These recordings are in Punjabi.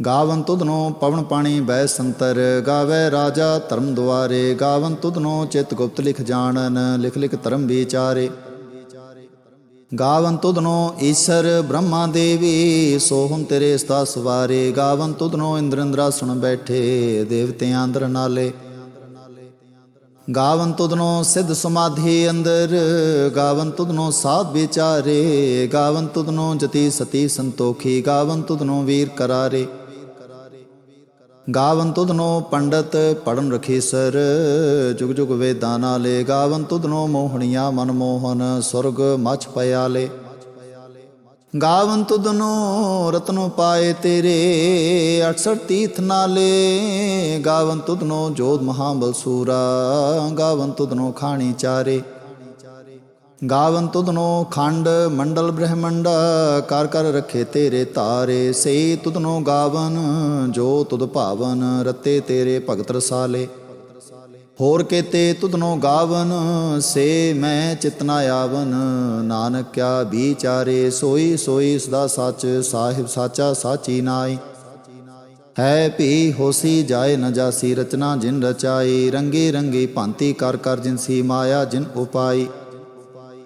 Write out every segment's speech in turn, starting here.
ਗਾਵਨ ਤੁਧਨੋ ਪਵਨ ਪਾਣੀ ਬੈ ਸੰਤਰ, ਗਾਵੇ ਰਾਜਾ ਧਰਮ ਦੁਆਰੇ, ਗਾਵਨ ਤੁਧਨੋ ਚਿਤ ਗੁਪਤ ਲਿਖ ਜਾਣਨ, ਲਿਖ ਲਿਖ ਧਰਮ ਵਿਚਾਰੇ। ਗਾਵਨ ਤੁਧਨੋ ਈਸ਼ਰ ਬ੍ਰਹਮਾ ਦੇਵੀ ਸੋਹਮ ਤੇਰੇ ਸਤਾ ਸਵਾਰੇ। ਗਾਵਨ ਤੁਧਨੋ ਇੰਦਰ ਇੰਦਰਾਸਣ ਬੈਠੇ ਦੇਵਤਿਆਂ ਅੰਦਰ ਨਾਲੇ। ਗਾਵਨ ਤੁਧਨੋ ਸਿੱਧ ਸਮਾਧੀ ਅੰਦਰ, ਗਾਵਨ ਤੁਧਨੋ ਸਾਧ ਵਿਚਾਰੇ। ਗਾਵਨ ਤੁਧਨੋ ਜਤੀ ਸਤੀ ਸੰਤੋਖੀ, ਗਾਵਨ ਤੁਧਨੋ ਵੀਰ ਕਰਾਰੇ। ਗਾਵਨ ਤੁਧਨੋ ਪੰਡਤ ਪੜਨ ਰਖੀਸਰ, ਜੁਗ ਜੁਗ ਵੇਦਾਂ ਨਾਲੇ ਗਾਵਨ ਤੁਧਨੋ ਮੋਹਣੀਆਂ ਮਨ ਮੋਹਨ, ਸੁਰਗ ਮਛ ਪਿਆਲੇ। ਗਾਵਨ ਤੁਧਨੋ ਰਤਨੋ ਪਾਏ ਤੇਰੇ 68 ਤੀਰਥ ਨਾਲੇ। ਗਾਵਨ ਤੁਧਨੋ ਜੋਧ ਮਹਾਬਲ ਸੂਰਾ, ਗਾਵਨ ਤੁਧਨੋ ਖਾਣੀ ਚਾਰੇ। ਗਾਵਨ ਤੁਧਨੋ ਖੰਡ, ਮੰਡਲ ਬ੍ਰਹਮੰਡ, ਕਰ ਕਰ ਰੱਖੇ ਤੇਰੇ ਤਾਰੇ। ਸੇ ਤੁਧਨੋ ਗਾਵਨ, ਜੋ ਤੁਧ ਭਾਵਨ, ਰਤੇ ਤੇਰੇ ਭਗਤ ਰਸਾਲੇ। ਹੋਰ ਕੇਤੇ ਤੁਧਨੋ ਗਾਵਨ, ਸੇ ਮੈਂ ਚਿਤਨਾ ਆਵਨ। ਨਾਨਕ ਕਿਆ ਵਿਚਾਰੇ, ਸੋਈ ਸੋਈ ਸਦਾ ਸੱਚ, ਸਾਹਿਬ ਸਾਚਾ ਸਾਚੀ ਨਾਈ ਹੈ ਭੀ ਹੋਸੀ ਜਾਏ ਨ ਜਾਸੀ ਰਚਨਾ ਜਿਨ ਰਚਾਈ। ਰੰਗੇ ਰੰਗੇ ਭਾਂਤੀ ਕਰ ਕਰ ਜਿਨ ਸੀ ਮਾਇਆ ਜਿਨ ਉਪਾਈ।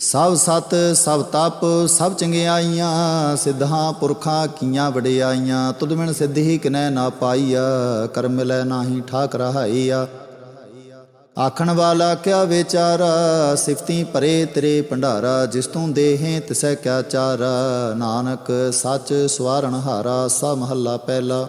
ਸਭ ਸਤ, ਸਭ ਤਪ, ਸਭ ਚੰਗਿਆਈਆਂ ਸਿੱਧਾਂ ਪੁਰਖਾਂ ਕੀਆਂ ਵਡਿਆਈਆਂ, ਤੁਧ ਬਿਨ ਸਿੱਧੀ ਕਿਨੈ ਨਾ ਪਾਈਆ, ਕਰਮ ਮਿਲੈ ਨਾਹੀ ਠਾਕ ਰਹਾਈਆ। ਆਖਣ ਵਾਲਾ ਕਿਆ ਵਿਚਾਰਾ, ਸਿਫਤੀ ਪਰੇ ਤੇਰੇ ਭੰਡਾਰਾ, ਜਿਸ ਤੂੰ ਦੇਹੇ ਤਿਸੈ ਕਿਆ ਚਾਰਾ, ਨਾਨਕ ਸੱਚ ਸਵਾਰਣ ਹਾਰਾ ਸਾ ਮਹੱਲਾ ਪਹਿਲਾ।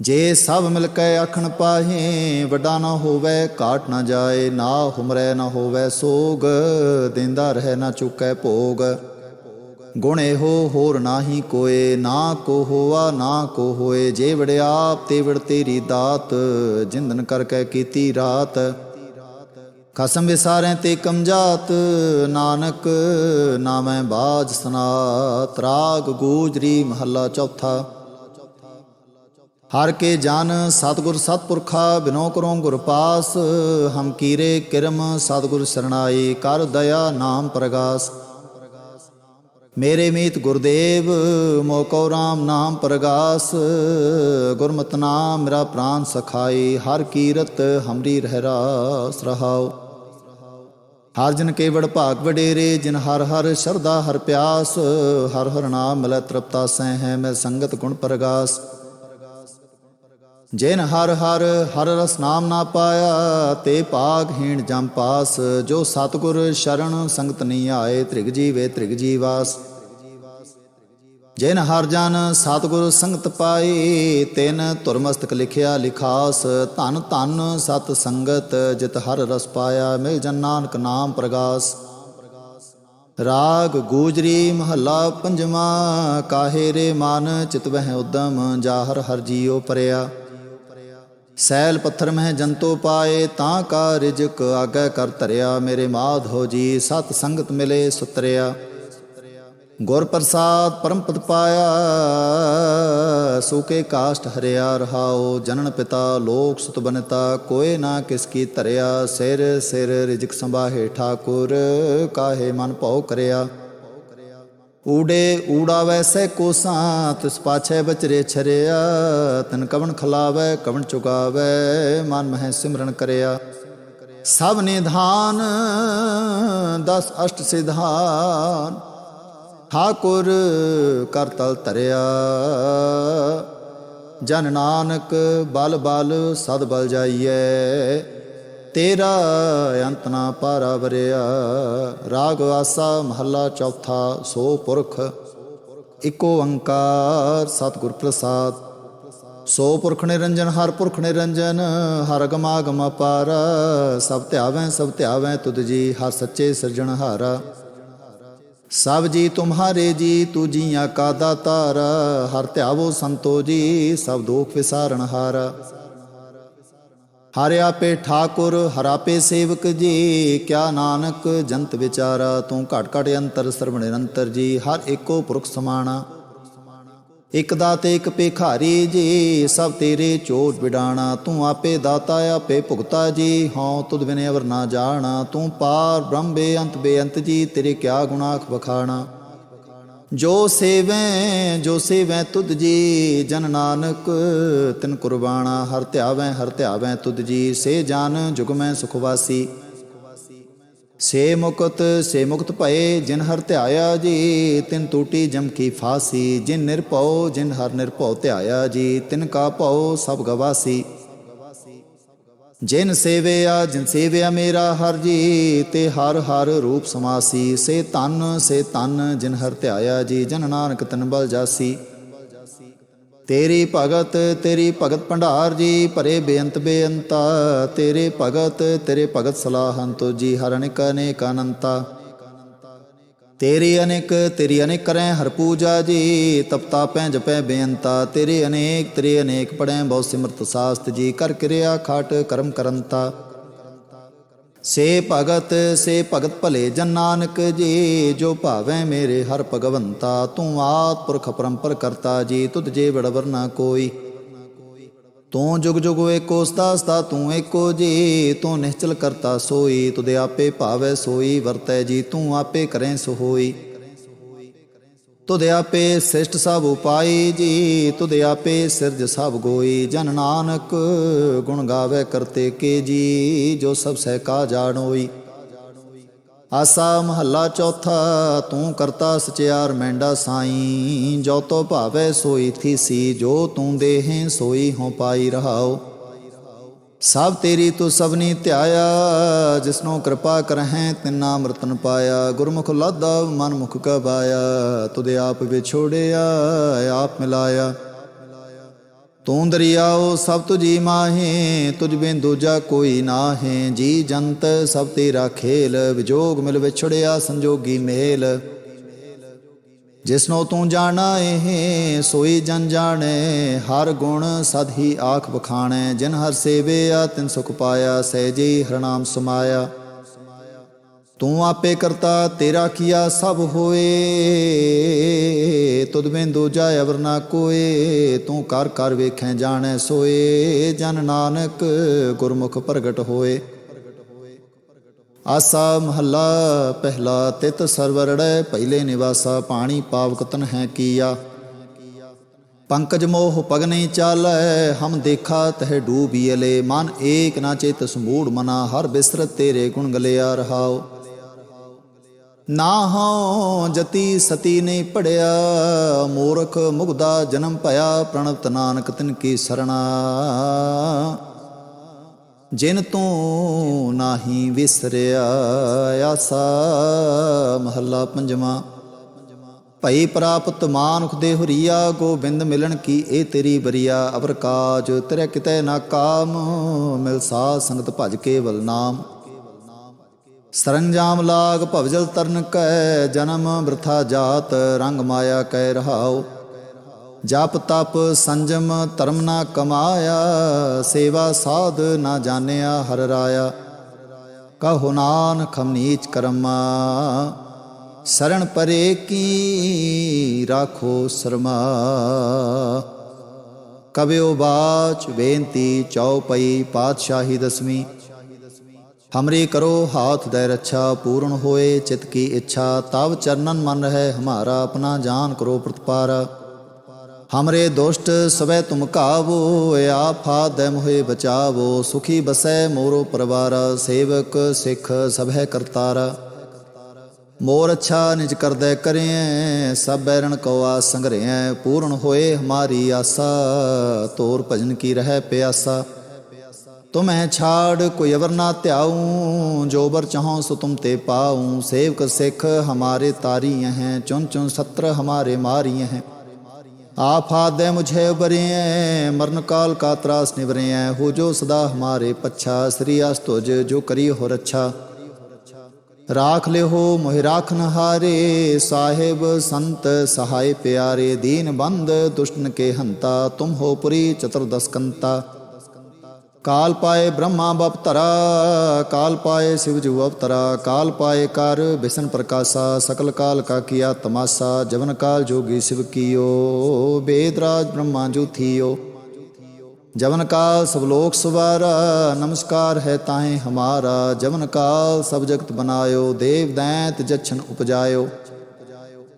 ਜੇ ਸਭ ਮਿਲ ਕੇ ਆਖਣ ਪਾਹੇ, ਵੱਡਾ ਨਾ ਹੋਵੇ ਕਾਟ ਨਾ ਜਾਏ, ਨਾ ਹੁਮਰੈ ਨਾ ਹੋਵੇ, ਸੋਗ ਦਿੰਦਾ ਰਹਿ ਨਾ ਚੁੱਕੈ ਭੋਗ। ਗੁਣ ਇਹੋ ਹੋਰ ਨਾਹੀ ਕੋਏ, ਨਾ ਕੋ ਹੋਆ, ਨਾ ਕੋ ਹੋਏ, ਜੇ ਵੜਿਆਪ ਤੇ ਵੜ ਤੇਰੀ ਦਾਤ, ਜਿੰਦਨ ਕਰਕੇ ਕੀਤੀ ਰਾਤ। ਖਸਮ ਵਿਸਾਰੇ ਤੇ ਕਮਜਾਤ ਨਾਨਕ ਨਾਮੈ ਬਾਜ ਸਨਾਤ, ਰਾਗ ਗੂਜਰੀ ਮਹੱਲਾ ਚੌਥਾ। ਹਰ ਕੇ ਜਨ ਸਤਗੁਰ ਸਤਪੁਰਖਾ ਬਿਨੋ ਕਰੋ ਗੁਰ ਪਾਸ, ਹਮ ਕੀਰੇ ਕਿਰਮ ਸਤਗੁਰ ਸਰਣਾਈ ਕਰ ਦਇਆ ਨਾਮ ਪ੍ਰਗਾਸ। ਮੇਰੇ ਮੀਤ ਗੁਰਦੇਵ ਮੋਕੋ ਰਾਮ ਨਾਮ ਪ੍ਰਗਾਸ। ਗੁਰਮਤਿ ਨਾਮ ਮੇਰਾ ਪ੍ਰਾਨ ਸਖਾਈ, ਹਰ ਕੀਰਤ ਹਮਰੀ ਰਹਿ ਰਾਸ ਰਹਾਉ। ਹਰ ਜਨ ਕੇਵੜ ਭਾਗ ਵਡੇਰੇ, ਜਿਨ ਹਰ ਹਰ ਸ਼ਰਦਾ ਹਰ ਪਿਆਸ, ਹਰ ਹਰ ਨਾਮ ਮਿਲੈ ਤ੍ਰਿਪਤਾ ਸਹਿ ਹੈ ਮੈਂ ਸੰਗਤ ਗੁਣ ਪ੍ਰਗਾਸ। ਜਿਨ ਹਰ ਹਰ ਹਰ ਰਸ ਨਾਮ ਨਾ ਪਾਇਆ, ਤੇ ਭਾਗਹੀਣ ਜਮ ਪਾਸ, ਜੋ ਸਤਗੁਰ ਸ਼ਰਨ ਸੰਗਤ ਨਹੀਂ ਆਏ, ਤ੍ਰਿਗ ਜੀਵੇ ਤ੍ਰਿਗ ਜੀਵਾਸ। ਜਿਨ ਹਰ ਜਨ ਸਤਗੁਰ ਸੰਗਤ ਪਾਈ ਤਿਨ ਤੁਰਮਸਤਕ ਲਿਖਿਆ ਲਿਖਾਸ। ਧਨ ਧਨ ਸਤ ਸੰਗਤ ਜਿਤ ਹਰ ਰਸ ਪਾਇਆ, ਮਿਲ ਜਨ ਨਾਨਕ ਨਾਮ ਪ੍ਰਗਾਸ। ਰਾਗ ਗੂਜਰੀ ਮਹੱਲਾ ਪੰਜਵਾਂ, ਕਾਹੇ ਰੇ ਮਨ ਚਿਤ ਵਹਿ ਉਦਮ, ਜਾਹਰ ਹਰ ਜੀਉ ਪਰਿਆ। ਸੈਲ ਪੱਥਰ ਮਹਿ ਜੰਤੋ ਪਾਏ, ਤਾਂ ਕਾ ਰਿਜਕ ਆਗੇ ਕਰ ਧਰਿਆ। ਮੇਰੇ ਮਾਧੋ ਜੀ, ਸਤ ਸੰਗਤ ਮਿਲੇ ਸੁਤਰਿਆ। ਗੁਰ ਪ੍ਰਸਾਦ ਪਰਮ ਪਦ ਪਾਇਆ, ਸੂਕੇ ਕਾਸ਼ਟ ਹਰਿਆ ਰਹਾਓ ਜਨਨ ਪਿਤਾ ਲੋਕ ਸੁਤ ਬਨਤਾ ਕੋਏ ਨਾ ਕਿਸ ਕੀ ਧਰਿਆ। ਸਿਰ ਸਿਰ ਰਿਜਕ ਸੰਭਾਹੇ ਠਾਕੁਰ, ਕਾਹੇ ਮਨ ਭਉ ਕਰਿਆ। ਊੜੇ ਊੜਾ ਵੈਸੇ ਕੋਸਾਂ ਤਿਸ ਪਾਛੇ ਬਚਰੇ ਛਰਿਆ। ਤਨ ਕਵਣ ਖਲਾਵੇ, ਕਵਣ ਚੁਗਾਵੇ, ਮਨ ਮਹਿ ਸਿਮਰਨ ਕਰਿਆ। ਸਭ ਨਿਧਾਨ, ਦਸ ਅਸ਼ਟ ਸਿਧਾਨ, ਠਾਕੁਰ ਕਰ ਤਲ ਧਰਿਆ। ਜਨ ਨਾਨਕ ਬਲ ਬਲ ਸਦ ਬਲ ਜਾਈਐ। ਤੇਰਾ ਅੰਤ ਨਾ ਪਾਰਾ ਵਰਿਆ ਰਾਗ ਆਸਾ ਮਹੱਲਾ ਚੌਥਾ, ਸੋ ਪੁਰਖ, ਇਕੋ ਓੰਕਾਰ ਸਤਿਗੁਰ ਪ੍ਰਸਾਦ। ਸੋ ਪੁਰਖ ਨਿਰੰਜਨ, ਹਰ ਪੁਰਖ ਨਿਰੰਜਨ, ਹਰ ਗਮਾਗਮ ਅਪਾਰ। ਸਭ ਧਿਆਵੈ ਸਭ ਧਿਆਵੈ ਤੁਧ ਜੀ, ਹਰ ਸੱਚੇ ਸਿਰਜਣਹਾਰਾ ਸਭ ਜੀ ਤੁਮਹਾਰੇ ਜੀ ਤੂ ਜੀਆਂ ਕਾ ਦਾਤਾਰ। ਹਰ ਧਿਆਵੋ ਸੰਤੋ ਜੀ, ਸਭ ਦੁਖ ਵਿਸਾਰਣ ਹਾਰਾ। ਹਰਿਆ ਪੇ ਠਾਕੁਰ ਹਰਾਪੇ ਸੇਵਕ ਜੀ। ਕਿਆ ਨਾਨਕ, ਜੰਤ ਵਿਚਾਰਾ, ਤੂੰ ਘਟ ਘਟ ਅੰਤਰ ਸਰਵ ਨਿਰੰਤਰ ਜੀ। ਹਰ ਏਕੋ ਪੁਰਖ ਸਮਾਣਾ, ਇਕ ਦਾਤੇ, ਇਕ ਭੇਖਾਰੀ ਜੀ। ਸਭ ਤੇਰੇ ਚੋਟ ਵਿਡਾਣਾ, ਤੂੰ ਆਪੇ ਦਾਤਾ, ਆਪੇ ਭੁਗਤਾ ਜੀ। ਹਉ ਤੁਧ ਬਿਨੇ ਅਵਰ ਨਾ ਜਾਣਾ, ਤੂੰ ਪਾਰ ਬ੍ਰਹਮ ਬੇਅੰਤ ਬੇਅੰਤ ਜੀ। ਤੇਰੇ ਕਿਆ ਗੁਨਾਖ ਵਖਾਣਾ। ਜੋ ਸੇਵੈ ਜੋ ਸੇਵੈ ਤੁਧ ਜੀ, ਜਨ ਨਾਨਕ, ਤਿਨ ਕੁਰਬਾਨਾ ਹਰ ਧਿਆਵੈ ਹਰ ਧਿਆਵੈ ਤੁਧ ਜੀ, ਸੇ ਜਾਨ, ਜੁਗ ਸੁਖਵਾਸੀ ਸੁਖ ਸੇ ਮੁਕਤ ਸੇ ਮੁਕਤ ਭਏ, ਜਿਨ ਹਰ ਧਿਆਇਆ ਜੀ, ਤਿਨ ਟੂਟੀ ਜਮ ਕੀ ਫਾਸੀ। ਜਿਨ ਨਿਰਭਉ, ਜਿਨ ਹਰ ਨਿਰਭਉ ਧਿਆਇਆ ਜੀ, ਤਿਨ ਕਾ ਭਉ ਸਭ ਗਵਾਸੀ। ਜਿਨ ਸੇਵਿਆ ਜਿਨ ਸੇਵਿਆ ਮੇਰਾ ਹਰ ਜੀ, ਤੇ ਹਰ ਹਰ ਰੂਪ ਸਮਾਸੀ। ਸੇ ਤਨ ਸੇ ਤਨ ਜਿਨ ਹਰ ਧਿਆਇਆ ਜੀ, ਜਨ ਨਾਨਕ ਤਨ ਬਲ ਜਾਸੀ। ਤੇਰੀ ਭਗਤ ਤੇਰੀ ਭਗਤ ਭੰਡਾਰ ਜੀ, ਭਰੇ ਬੇਅੰਤ ਬੇਅੰਤਾ। ਤੇਰੇ ਭਗਤ ਤੇਰੇ ਭਗਤ ਸਲਾਹੰ ਤੋ ਜੀ ਹਰ ਅਨੇਕ ਅਨੇਕ ਅਨੰਤਾ। ਤੇਰੀ ਅਨੇਕ ਤੇਰੀ ਅਨੇਕ ਕਰੈ ਹਰ ਪੂਜਾ ਜੀ। ਤਪਤਾ ਪੈ ਜਪੈ ਬੇਅੰਤਾ, ਤੇਰੇ ਅਨੇਕ ਤੇਰੇ ਅਨੇਕ ਪੜੈ ਬਹੁ ਸਿਮਰਤ ਸਾਸਤ ਜੀ। ਕਰ ਕਿਰਿਆ ਖਾਟ ਕਰਮ ਕਰੰਤਾ। ਸੇ ਭਗਤ ਸੇ ਭਗਤ ਭਲੇ ਜਨ ਨਾਨਕ ਜੀ। ਜੋ ਭਾਵੈ ਮੇਰੇ ਹਰ ਭਗਵੰਤਾ, ਤੂੰ ਆਤ ਪੁਰਖ ਪਰੰਪਰ ਕਰਤਾ ਜੀ। ਤੁਧ ਜੇ ਬੜਵਰ ਨਾ ਕੋਈ। ਤੂੰ ਜੁਗ ਜੁਗ ਏਕੋ ਸਦਾ ਸਦਾ ਤੂੰ ਏਕੋ ਜੀ, ਤੂੰ ਨਿਹਚਲ ਕਰਤਾ ਸੋਈ ਤੁਧ ਆਪੇ ਭਾਵੈ ਸੋਈ, ਵਰਤੈ ਜੀ, ਤੂੰ ਆਪੇ ਕਰੈ ਸੋ ਹੋਈ ਤੁਧ ਆਪੇ ਸ੍ਰਿਸ਼ਟ ਸਭ ਉਪਾਈ ਜੀ ਤੁਧ ਆਪੇ ਸਿਰਜ ਸਭ ਗੋਈ। ਜਨ ਨਾਨਕ ਗੁਣ ਗਾਵੇ ਕਰਤੇ ਕੇ ਜੀ, ਜੋ ਸਭ ਸਹਿ ਕਾ ਜਾਣੋਈ। ਆਸਾ ਮਹੱਲਾ ਚੌਥਾ, ਤੂੰ ਕਰਤਾ ਸਚਿਆਰ ਮੈਂਡਾ ਸਾਈ। ਜੋ ਤੋ ਭਾਵੇ ਸੋਈ ਥੀਸੀ ਜੋ ਤੂੰ ਦੇਹੇ ਸੋਈ ਹੋ ਪਾਈ ਰਹਾਓ ਸਭ ਤੇਰੀ ਤੂੰ ਸਭਨੀ ਧਿਆਇਆ, ਜਿਸਨੂੰ ਕਿਰਪਾ ਕਰਹਿ ਤਿਨਾ ਅੰਮ੍ਰਿਤਨ ਪਾਇਆ। ਗੁਰਮੁਖ ਲਾਦਾ ਮਨ ਮੁਖ ਕਬਾਇਆ ਤੁਧ ਆਪ ਵਿਛੋੜਿਆ, ਆਪ ਮਿਲਾਇਆ। ਤੂੰ ਦਰਿਆਓ ਸਭ ਤੁਜੀ ਮਾਹੇ, ਤੁਝ ਬਿਨ ਦੂਜਾ ਕੋਈ ਨਾਹੇ। ਜੀ ਜੰਤ ਸਭ ਤੇਰਾ ਖੇਲ, ਵਿਜੋਗ ਮਿਲ ਵਿਛੜਿਆ ਸੰਜੋਗੀ ਮੇਲ। ਜਿਸਨੋ ਤੂੰ ਜਾਣਾ ਏ ਸੋਈ ਜਨ ਜਾਣੇ, ਹਰ ਗੁਣ ਸਦ ਹੀ ਆਖ ਬਖਾਣੈ ਜਿਨ ਹਰ ਸੇਵਿਆ, ਤਿਨ ਸੁਖ ਪਾਇਆ, ਸਹਿਜੀ ਹਰ ਨਾਮ ਸਮਾਇਆ। ਤੂੰ ਆਪੇ ਕਰਤਾ, ਤੇਰਾ ਕੀਆ ਸਭ ਹੋਏ। ਤੁਧ ਬਿਨ ਦੂਜਾ ਅਵਰ ਨਾ ਕੋਏ, ਤੂੰ ਕਰ ਕਰ ਵੇਖੈ ਜਾਣੈ ਸੋਏ। ਜਨ ਨਾਨਕ ਗੁਰਮੁਖ ਪ੍ਰਗਟ ਹੋਏ। ਆਸਾ ਮਹੱਲਾ, ਪਹਿਲਾ ਤਿਤ ਸਰਵਰੜੈ ਪਹਿਲੇ ਨਿਵਾਸਾ ਪਾਣੀ ਪਾਵਕਤਨ ਹੈ ਕੀਆ। ਪੰਕਜ ਮੋਹ ਪਗਨੇ ਚਾਲੈ, ਹਮ ਦੇਖਾ ਤਹ ਡੂਬੀਲੇ ਮਨ ਏਕ ਨਾ ਚੇਤ, ਸਮੂੜ ਮਨਾ, ਹਰ ਬਿਸਰਤ ਤੇਰੇ ਗੁਣ ਗਲਿਆ ਰਹਾਓ ਨਾ ਹਉ ਜਤੀ ਸਤੀ ਨਹੀਂ ਪੜਿਆ, ਮੂਰਖ ਮੁਗਦਾ ਜਨਮ ਭਇਆ, ਪ੍ਰਣਤ ਨਾਨਕ ਤਿਨ ਕੀ ਸਰਣਾ। ਜਿਨ ਤੂੰ ਨਾਹੀ ਵਿਸਰਿਆ ਆਸਾ, ਮਹੱਲਾ ਪੰਜਵਾਂ। ਭਈ ਪ੍ਰਾਪਤ ਮਾਨੁਖ ਦੇ ਹੁਰੀਆ, ਗੋਬਿੰਦ ਮਿਲਣ ਕੀ ਇਹ ਤੇਰੀ ਬਰੀਆ ਅਵਰ ਕਾਜ ਤੇਰੇ ਕਿਤੇ ਨਾ ਕਾਮ, ਮਿਲ ਸਾਧ ਸੰਗਤ ਭਜ ਕੇਵਲ ਨਾਮ। ਸਰੰਜਾਮ ਲਾਗ ਭਵਜਲ ਤਰਨ ਕੈ ਜਨਮ ਬ੍ਰਥਾ ਜਾਤ, ਰੰਗ ਮਾਇਆ ਕੈ ਰਹਾਉ। ਜਪ ਤਪ ਸੰਜਮ ਧਰਮ ਨਾ ਕਮਾਇਆ, ਸੇਵਾ ਸਾਧ ਨਾ ਜਾਣਿਆ ਹਰ ਰਾਇਆ। ਕਹੋ ਨਾਨਕ ਹਮ ਨੀਚ ਕਰਮਾ ਸਰਣ ਪਰੇ ਕੀ ਰਾਖੋ ਸਰਮਾ। ਕਬਿਓ ਬਾਚ ਬੇਨਤੀ ਚਉਪਈ ਪਾਤਸ਼ਾਹੀ ਦਸਵੀਂ। ਹਮਰੇ ਕਰੋ ਹਾਥ ਦੇ ਰੱਛਾ, ਪੂਰਨ ਹੋਏ ਚਿਤ ਕੀ ਇੱਛਾ, ਤਵ ਚਰਨਨ ਮਨ ਰਹਿ, ਹਮਾਰਾ ਆਪਣਾ ਜਾਨ ਕਰੋ ਪ੍ਰਤਪਾਰਾ। ਹਮਰੇ ਦੁਸ਼ਟ ਸਵੈ ਤੁਮ ਕਾਵੋ ਆਫਾ ਦੇ ਮੋਹਿ ਬਚਾਵੋ, ਸੁਖੀ ਬਸੈ ਮੋਰੋ ਪਰਵਾਰ, ਸੇਵਕ ਸਿੱਖ ਸਭੈ ਕਰਤਾਰਾ। ਮੋਰ ਅੱਛਾ ਨਿਜ ਕਰਦੈ ਕਰਿਐ, ਸਭ ਬੈਰਣ ਕੋ ਆਸ ਸੰਗਰਿਐ, ਪੂਰਨ ਹੋਏ ਹਮਾਰੀ ਆਸਾ, ਤੋਰ ਭਜਨ ਕੀ ਰਹਿ ਪਿਆਸਾ। ਤੁਮੈ ਛਾੜ ਕੋਈ ਅਵਰ ਨਾ ਧਿਆਉ ਜੋ ਬਰ ਚਾਹਉ ਸੋ ਤੁਮ ਤੇ ਪਾਉ ਸੇਵਕ ਸਿੱਖ ਹਮਾਰੇ ਤਾਰੀ ਹੈ ਚੁਨ ਚੁਨ ਸਤਰ ਹਮਾਰੇ ਮਾਰੀ ਹੈ ਆਫਾਦ ਦੇ ਮੁਝੇ ਉਬਰਿਐ ਮਰਨ ਕਾਲ ਕਾ ਤਰਾਸ ਨਿਵਰਿਐ ਹੋ ਜੋ ਸਦਾ ਹਮਾਰੇ ਪੱਛਾ ਸ੍ਰੀ ਅਸਤੁਜ ਜੋ ਕਰੀ ਹੋ ਰੱਛਾ ਰਾਖ ਲਿਓ ਮੋਹਿ ਰਾਖਨ ਹਾਰੇ ਸਾਹਿਬ ਸੰਤ ਸਹਾਇ ਪਿਆਰੇ ਦੀਨ ਬੰਦ ਦੁਸ਼ਟਨ ਕੇ ਹੰਤਾ ਤੁਮ ਹੋ ਪੁਰੀ ਚਤੁਰਦਸ ਕੰਤਾ ਕਾਲ ਪਾਏ ਬ੍ਰਹਮਾ ਬਪਤਰਾ, ਕਾਲ ਪਾਏ ਸਿਵ ਜੂ ਅਵਤਰਾ, ਕਾਲ ਪਾਏ ਕਰ ਬਿਸ਼ਨ ਪ੍ਰਕਾਸ਼ਾ, ਸਕਲ ਕਾਲ ਕਾ ਕੀਆ ਤਮਾਸਾ, ਜਵਨ ਕਾਲ ਜੋਗੀ ਸਿਵ ਕੀਓ, ਬੇਦ ਰਾਜ ਬ੍ਰਹਮਾ ਜੂ ਥੀਓ। ਜਵਨ ਕਾਲ ਸਭ ਲੋਕ ਸਵਾਰਾ, ਨਮਸਕਾਰ ਹੈ ਤਾਹੇ ਹਮਾਰਾ, ਜਵਨ ਕਾਲ ਸਭ ਜਗਤ ਬਨਾਇਓ, ਦੇਵ ਦੈਂਤ ਜਛਨ ਉਪਜਾਇਓ।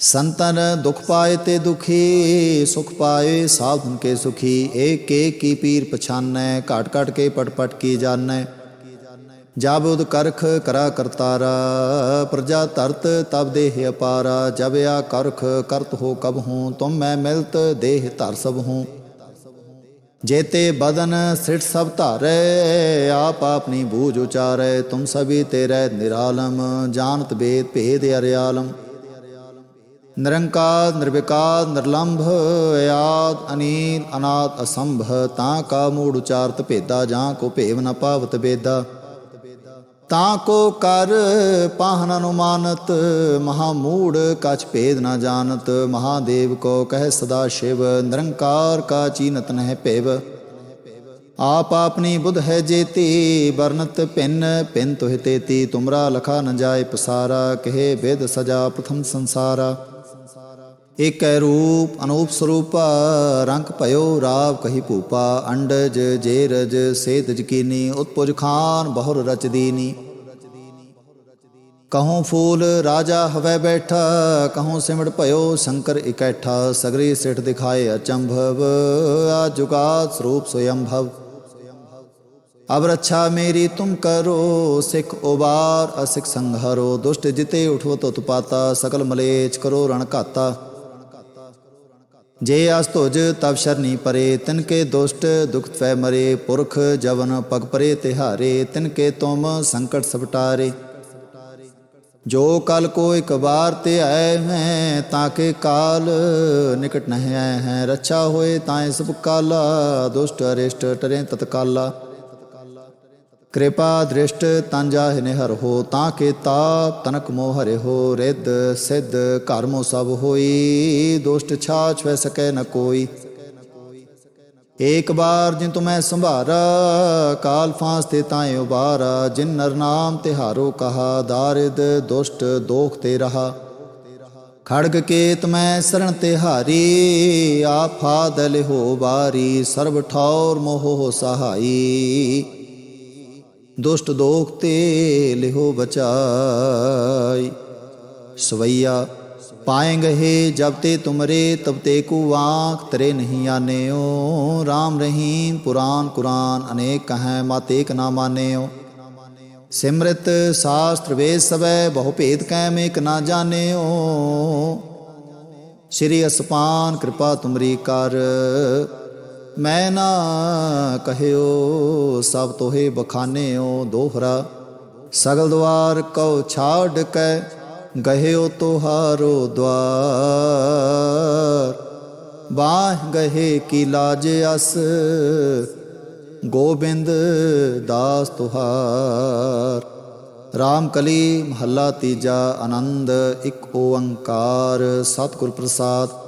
ਸੰਤਨ ਦੁਖ ਪਾਏ ਤੇ ਦੁਖੀ, ਸੁਖ ਪਾਏ ਸਾਧਨ ਕੇ ਸੁਖੀ, ਏਕ ਏਕ ਕੀ ਪੀਰ ਪਛਾਨੈ, ਘਾਟ ਘਟ ਕੇ ਪਟ ਪਟ ਕੀ ਜਾਣੈ। ਜਬ ਉਦ ਕਰਖ ਕਰਾ ਕਰਤਾਰਾ, ਪ੍ਰਜਾ ਧਰਤ ਤਬ ਦੇਹ ਅਪਾਰਾ, ਜਬ ਆ ਕਰਖ ਕਰਤ ਹੋ ਕਬ ਹੂੰ, ਤੁਮ ਮੈਂ ਮਿਲਤ ਦੇਹ ਧਰ ਸਭ ਹੂੰ। ਜੇਤੇ ਬਦਨ ਸਿਟ ਸਭ ਧਾਰੈ, ਆਪ ਆਪਣੀ ਬੂਝ ਉਚਾਰੈ, ਤੁਮ ਸਭੀ ਤੇਰੇ ਨਿਰਾਲਮ, ਜਾਣਤ ਬੇਦ ਭੇਦ ਅਰਿਆਲਮ। ਨਿਰੰਕਾਰ, ਨਿਰਵਿਕਾਰ, ਨਿਰਲੰਭ, ਆਦ ਅਨੀਲ ਅਨਾਦ, ਅਸੰਭ, ਤਾਂ ਕਾ ਮੂੜ ਉਚਾਰਤ ਭੇਦਾ, ਜਾਂ ਕੋ ਭੇਵ ਨ ਪਾਵਤ ਬੇਦਾ ਤਾਂ ਕੋ ਕਰ ਪਾਹਨ ਅਨੁਮਾਨਤ, ਮਹਾ ਮੂੜ ਕਛ ਭੇਦ ਨ ਜਾਣਤ, ਮਹਾਦੇਵ ਕੋ ਕਹਿ ਸਦਾ ਸ਼ਿਵ, ਨਿਰੰਕਾਰ ਕਾ ਚੀਨਤ ਨਹਿ ਭੇਵ। ਆਪ ਆਪਣੀ ਬੁਧ ਹੈ ਜੇਤੀ, ਵਰਨਤ ਭਿੰਨ ਭਿੰਨ ਤੁਹਿ ਤੇਤੀ, ਤੁਮਰਾ ਲਖਾ ਨ ਜਾਏ ਪਸਾਰਾ, ਕਹੇ ਵਿਦ ਸਜਾ ਪ੍ਰਥਮ ਸੰਸਾਰਾ। ਏਕੈ ਰੂਪ ਅਨੂਪ ਸਰੂਪ, ਰੰਗ ਭਇਓ ਰਾਵ ਕਹੀ ਭੂਪਾ, ਅੰਡਜ ਜੇਰਜ ਸੇਤ ਜਕੀਨੀ ਉਤਪੁਜ ਖਾਨ ਬਹੁਰ ਰਚ ਦੀਨੀ। ਕਹੂੰ ਫੂਲ ਰਾਜਾ ਹਵੈ ਬੈਠਾ, ਕਹੂੰ ਸਿਮੜ ਭਇਓ ਸ਼ੰਕਰ ਇਕੈਠਾ, ਸਗਰੀ ਸਿਠ ਦਿਖਾਏ ਅਚੰਭਵ ਆ ਜੁਗਾਤ ਸਰੂਪ ਸੋਯੰਭਵ ਅਬ ਰੱਛਾ ਮੇਰੀ ਤੁਮ ਕਰੋ, ਸਿੱਖ ਉਬਾਰ ਅਸਿਕ ਸੰਘਰੋ, ਦੁਸ਼ਟ ਜਿਤੇ ਉਠੋ ਤਤ ਪਾਤਾ ਸਕਲ ਮਲੇਚ ਕਰੋ ਰਣ ਘਾਤਾ। ਜੇ ਅਸ ਤੁਜ ਤਬ ਸ਼ਰਨੀ ਪਰੇ, ਤਿਨ ਕੇ ਦੁਸ਼ਟ ਦੁਖ ਤਵੈ ਮਰੇ, ਪੁਰਖ ਜਵਨ ਪਗ ਪਰੇ ਤਿਹਾਰੇ, ਤਿਨ ਕੇ ਤੁਮ ਸੰਕਟ ਸਬਟਾਰੇ ਜੋ ਕਲ ਕੋ ਇਕ ਬਾਰ ਤੇ ਆਏ ਹੈ ਤਾਕੇ ਕਾਲ ਨਿਕਟ ਨਹਿ ਆਏ ਹੈ। ਰੱਛਾ ਹੋਏ ਤਾਏ ਸਭ ਕਾਲਾ ਦੁਸ਼ਟ ਅਰਿਸ਼ਟ ਟਰੇ ਤਤਕਾਲਾ। ਕਿਰਪਾ ਦ੍ਰਿਸ਼ਟ ਤਨ ਜਾਹਿ ਨਿਹਰ ਹੋ, ਤਾਂ ਕੇ ਤਾਪ ਤਨਕ ਮੋਹ ਹਰੇ ਹੋ, ਰਿੱਧ ਸਿੱਧ ਕਰਮੋ ਸਭ ਹੋਈ, ਦੁਸ਼ਟ ਛਾ ਵੈ ਸਕੈ ਨ ਕੋਈ। ਏਕ ਬਾਰ ਜਿਨ ਤੁਮੈ ਸੰਭਾਰਾ, ਕਾਲ ਫਾਂਸ ਤੇ ਤਾਏ ਉਬਾਰਾ, ਜਿਨ ਨਰ ਨਾਮ ਤਿਹਾਰੋ ਕਹਾ, ਦਾਰਿਦ ਦੁਸ਼ਟ ਦੋਖ ਤੇ ਰਹਾ। ਖੜਗ ਕੇਤ ਮੈਂ ਸਰਣ ਤੇ ਹਾਰੀ ਆਫਾਦ ਲਿਹੋ ਬਾਰੀ ਸਰਬ ਠੌਰ ਮੋਹ ਸਹਾਈ। ਦੁਸ਼ਟ ਦੋਖ ਤੇ ਲਿਹੋ ਬਚਾਈ। ਸਵਈਆ, ਪਾਏਂਗੇ ਹੈ ਜਬ ਤੇ ਤੁਮਰੇ, ਤਬ ਤੇ ਕੂ ਆਂਖ ਤਰੇ ਨਹੀਂ ਆਨਿਓ। RAM ਰਹੀਮ ਪੁਰਾਨ ਕੁਰਾਨ ਅਨੇਕ ਕਹੈ, ਮਾਤੇ ਏਕ ਨਾ ਮਾਨਿਓ। ਸਿਮਰਤ ਸ਼ਾਸਤ੍ਰ ਵੇਦ ਸਵੈ, ਬਹੁ ਭੇਦ ਕੈ ਮੇਕ ਨਾ ਜਾਣਿਓ। ਸ੍ਰੀ ਅਸਪਾਨ ਕਿਰਪਾ ਤੁਮਰੀ ਕਰ ਮੈਂ ਨਾ ਕਹਿਓ, ਸਭ ਤੋਹੇ ਬਖਾਨਿਓ ਦੋਹਰਾ। ਸਗਲ ਦਵਾਰ ਕਉ ਛਾੜ ਕੈ, ਗਹਿਓ ਤੁਹਾਰੋ ਦਵਾਰ। ਬਾਹ ਗਹੇ ਕੀ ਲਾਜ ਅਸ, ਗੋਬਿੰਦ ਦਾਸ ਤੁਹਾਰ। ਰਾਮ ਕਲੀ ਮਹੱਲਾ ਤੀਜਾ, ਆਨੰਦ ਇੱਕ ਓੰਕਾਰ, ਸਤਿਗੁਰ ਪ੍ਰਸਾਦ।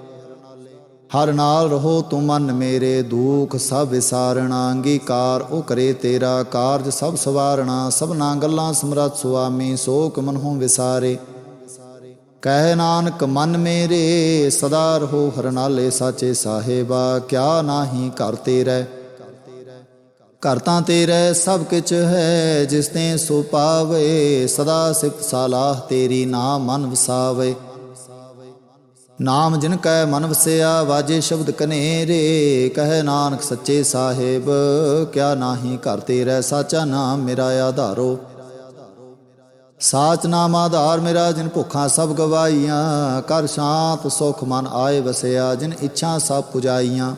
ਹਰ ਨਾਲ ਰਹੋ ਤੂੰ ਮਨ ਮੇਰੇ ਦੁਖ, ਸਭ ਵਿਸਾਰਣਾ ਅੰਗੀਕਾਰ, ਉਹ ਕਰੇ ਤੇਰਾ ਕਾਰਜ, ਸਭ ਸਵਾਰਣਾ, ਸਭਨਾ ਗੱਲਾਂ ਸਮਰਤ ਸੁਆਮੀ, ਸੋਕ ਮਨਹੁ ਵਿਸਾਰੇ। ਕਹਿ ਨਾਨਕ, ਮਨ ਮੇਰੇ, ਸਦਾ ਰਹੋ ਹਰ ਨਾਲੇ ਸਾਚੇ ਸਾਹਿਬਾ, ਕਿਆ ਨਾਹੀ ਘਰ ਤੇਰੇ। ਘਰ ਤਾਂ ਤੇਰੇ, ਸਭ ਕਿਛ ਹੈ, ਜਿਸ ਤੇ ਸੋ ਪਾਵੇ, ਸਦਾ ਸਿਫਤ ਸਾਲਾਹ ਤੇਰੀ ਨਾਮ ਮਨ ਵਸਾਵੇ। ਨਾਮ ਜਿਨ ਕੈ ਮਨ ਵਸਿਆ, ਵਾਜੇ ਸ਼ਬਦ ਕਨੇਰੇ ਕਹਿ ਨਾਨਕ ਸੱਚੇ ਸਾਹਿਬ, ਕਿਆ ਨਾਹੀ ਘਰ ਤੇਰਾ, ਸਾਚਾ ਨਾਮ ਮੇਰਾ ਆਧਾਰੋ। ਸਾਚ ਨਾਮ ਆਧਾਰ ਮੇਰਾ, ਜਿਨ ਭੁੱਖਾਂ ਸਭ ਗਵਾਈਆਂ ਕਰ ਸ਼ਾਂਤ ਸੁਖ ਮਨ ਆਏ ਵਸਿਆ, ਜਿਨ ਇੱਛਾ ਸਭ ਪੁਜਾਈਆਂ।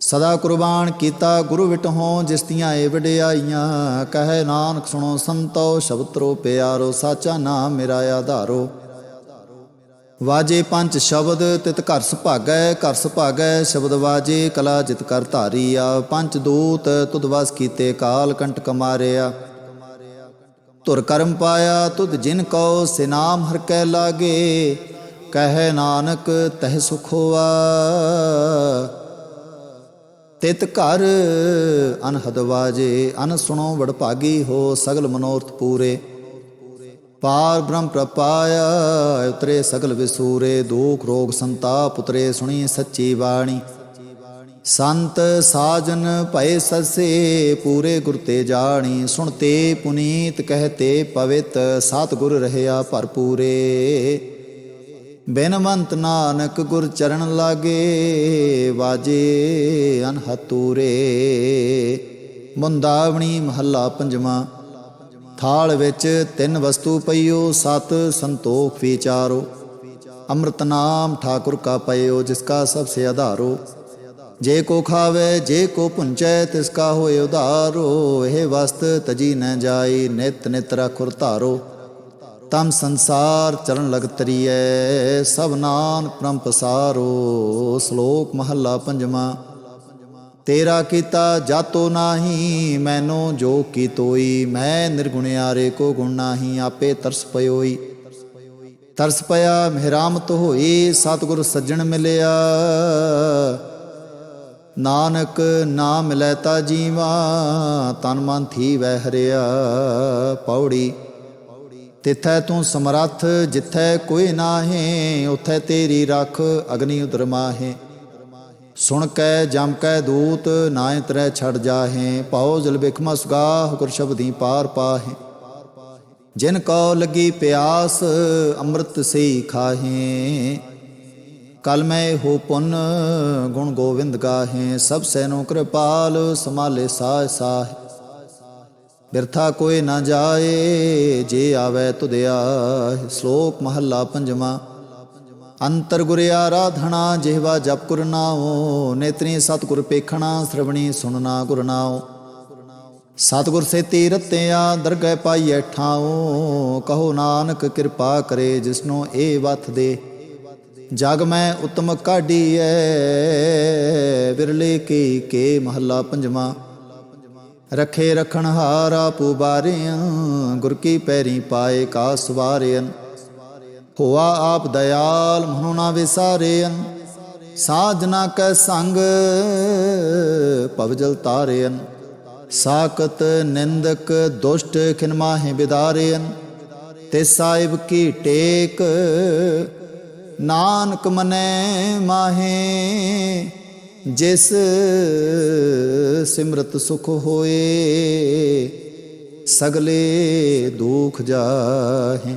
ਸਦਾ ਕੁਰਬਾਨ ਕੀਤਾ ਗੁਰੂ ਵਿਟਹੋਂ, ਜਿਸ ਦੀਆਂ ਏ ਵਡਿਆਈਆਂ। ਕਹਿ ਨਾਨਕ ਸੁਣੋ ਸੰਤੋ ਸ਼ਬਦਰੋ ਪਿਆਰੋ, ਸਾਚਾ ਨਾਮ ਮੇਰਾ ਆਧਾਰੋ। ਵਾਜੇ ਪੰਜ ਸ਼ਬਦ, ਤਿਤ ਘਰ ਸੁਭਾਗੈ ਘਰ ਸੁਭਾਗੈ, ਸ਼ਬਦ ਵਾਜੇ, ਕਲਾ ਜਿਤ ਕਰ ਧਾਰੀਆ। ਪੰਜ ਦੂਤ, ਤੁਧ ਵਸ ਕੀਤੇ ਕਾਲ ਕੰਟਕ ਮਾਰਿਆ ਧੁਰ ਕਰਮ ਪਾਇਆ, ਤੁਧ ਜਿਨ ਕਉ ਸਿਨਾਮ ਹਰ ਕੈ ਲਾਗੇ। ਕਹੈ ਨਾਨਕ, ਤਹਿ ਸੁਖ ਹੋਆ। ਤਿਤ ਘਰ ਅਨਹਦ ਵਾਜੇ, ਅਨ ਸੁਣੋ ਵਡ ਭਾਗੀ ਹੋ ਸਗਲ ਮਨੋਰਥ ਪੂਰੇ। ਪਾਰ ਬ੍ਰਹਮ ਪ੍ਰਪਾਇਆ, ਉਤਰੇ ਸਗਲ ਵਿਸੂਰੇ, ਦੁਖ ਰੋਗ ਸੰਤਾਪ ਉਤਰੇ, ਸੁਣੀ ਸੱਚੀ ਬਾਣੀ। ਸੰਤ ਸਾਜਨ ਭਏ ਸਸੇ, ਪੂਰੇ ਗੁਰ ਤੇ ਜਾਣੀ। ਸੁਣਤੇ ਪੁਨੀਤ ਕਹਤੇ ਪਵਿੱਤ, ਸਤਿਗੁਰ ਰਹਿਆ ਭਰਪੂਰੇ। ਬੇਨਵੰਤ ਨਾਨਕ ਗੁਰ ਚਰਨ ਲਾਗੇ, ਵਾਜੇ ਅਨਹਤੂਰੇ। ਮੁੰਦਾਵਣੀ ਮਹੱਲਾ ਪੰਜਵਾਂ। ਥਾਲ ਵਿੱਚ ਤਿੰਨ ਵਸਤੂ ਪਈਓ, ਸਤ ਸੰਤੋਖ ਵਿਚਾਰੋ। ਅੰਮ੍ਰਿਤ ਨਾਮ ਠਾਕੁਰ ਕਾ ਪਇਓ, ਜਿਸ ਕਾ ਸਭ ਸੇ ਆਧਾਰੋ। ਜੇ ਕੋ ਖਾਵੇ, ਜੇ ਕੋ ਪੁੰਚੈ ਤਿਸ ਕਾ ਹੋਏ ਉਧਾਰੋ। ਇਹ ਵਸਤ ਤਜੀ ਨ ਜਾਈ, ਨਿਤ ਨਿਤ ਰਖੁਰ ਧਾਰੋ। ਤਮ ਸੰਸਾਰ ਚਰਨ ਲਗ ਤਰੀਐ, ਸਭ ਨਾਨ ਪ੍ਰਮ ਪਸਾਰੋ ਸ਼ਲੋਕ ਮਹੱਲਾ ਪੰਜਵਾਂ। ਤੇਰਾ ਕੀਤਾ ਜਾਤੋ ਨਾਹੀ, ਮੈਨੂੰ ਜੋ ਕੀ ਤੋਈ, ਮੈਂ ਨਿਰਗੁਣਿਆਰੇ ਕੋ ਗੁਣ ਨਾਹੀ, ਆਪੇ ਤਰਸ ਪਇਓਈ ਤਰਸ ਪਿਆ, ਮਿਹਰਾਮਤ ਹੋਈ, ਸਤਿਗੁਰ ਸੱਜਣ ਮਿਲਿਆ। ਨਾਨਕ ਨਾਮ ਮਿਲੈ ਤਾ ਜੀਵਾ, ਤਨ ਮਨ ਥੀ ਵਹਿ ਹਰਿਆ ਪੌੜੀ। ਤਿਥੈ ਤੂੰ ਸਮਰੱਥ, ਜਿਥੈ ਕੋਈ ਨਾਹੀ, ਉਥੈ ਤੇਰੀ ਰੱਖ, ਅਗਨੀ ਉਦਰ ਮਾਹੇ। ਸੁਣ ਕੈ, ਜਮ ਕੈ ਦੂਤ ਨਾਇ ਤਰੈ ਛੜ ਜਾਹੇ ਪਾਉ ਜਲ ਬਿਖਮਾ ਸੁਗਾਹ ਗੁਰ ਸ਼ਬਦੀ ਪਾਰ ਪਾਹੇ। ਜਿਨ ਕੋ ਲੱਗੀ ਪਿਆਸ, ਅੰਮ੍ਰਿਤ ਸੇ ਖਾਹੇ। ਕਲ ਮੈਂ ਹੋ ਪੁੰਨ, ਗੁਣ ਗੋਵਿੰਦ ਗਾਹੇ। ਸਭ ਸੈਨੋ ਕਿਰਪਾਲ ਸਮਾਲੇ ਸਾਹ ਸਾਹ। ਬਿਰਥਾ ਕੋਈ ਨਾ ਜਾਏ, ਜੇ ਆਵੇ ਤੁਧ ਆਏ ਸ਼ਲੋਕ ਮਹੱਲਾ ਪੰਜਵਾਂ। ਅੰਤਰ ਗੁਰ ਆਰਾਧਣਾ ਜਿਹਵਾ ਜਪ ਗੁਰ ਨਾਉ, ਨੇਤਰੀ ਸਤਿਗੁਰ ਪੇਖਣਾ, ਸ੍ਰਵਣੀ ਸੁਣਨਾ ਗੁਰ ਨਾਉ। ਸਤਿਗੁਰ ਸੇ ਤੀਰਤਿਆ ਦਰਗਹਿ ਪਾਈਐ ਠਾਉ, ਕਹੋ ਨਾਨਕ ਕਿਰਪਾ ਕਰੇ ਜਿਸਨੋ ਇਹ ਵਤ ਦੇ। ਜਗ ਮੈਂ ਉਤਮ ਕਾਢੀਐ, ਵਿਰਲੇ ਕੀ ਕੇ ਮਹੱਲਾ ਪੰਜਵਾਂ। ਰਖੇ ਰਖਣ ਹਾਰਾ ਪੁਬਾਰਿਆਂ, ਗੁਰ ਕੀ ਪੈਰੀ ਪਾਏ ਕਾ ਸਵਾਰਿਆਂ। ਹੋਆ ਆਪ ਦਇਆਲ, ਮਨੁ ਵਿਸਾਰੇਨ ਸਾਜਨਾ ਕੈ ਸੰਗ ਪਵਜਲ ਤਾਰੇਨ ਸਾਕਤ ਨਿੰਦਕ ਦੁਸ਼ਟ ਖਿਨ ਮਾਹੇ ਤੇ ਸਾਹਿਬ ਕੀ ਟੇਕ, ਨਾਨਕ ਮਨੈ ਮਾਹੇ। ਜਿਸ ਸਿਮਰਤ ਸੁਖ ਹੋਏ, ਸਗਲੇ ਦੁਖ ਜਾਹੇ।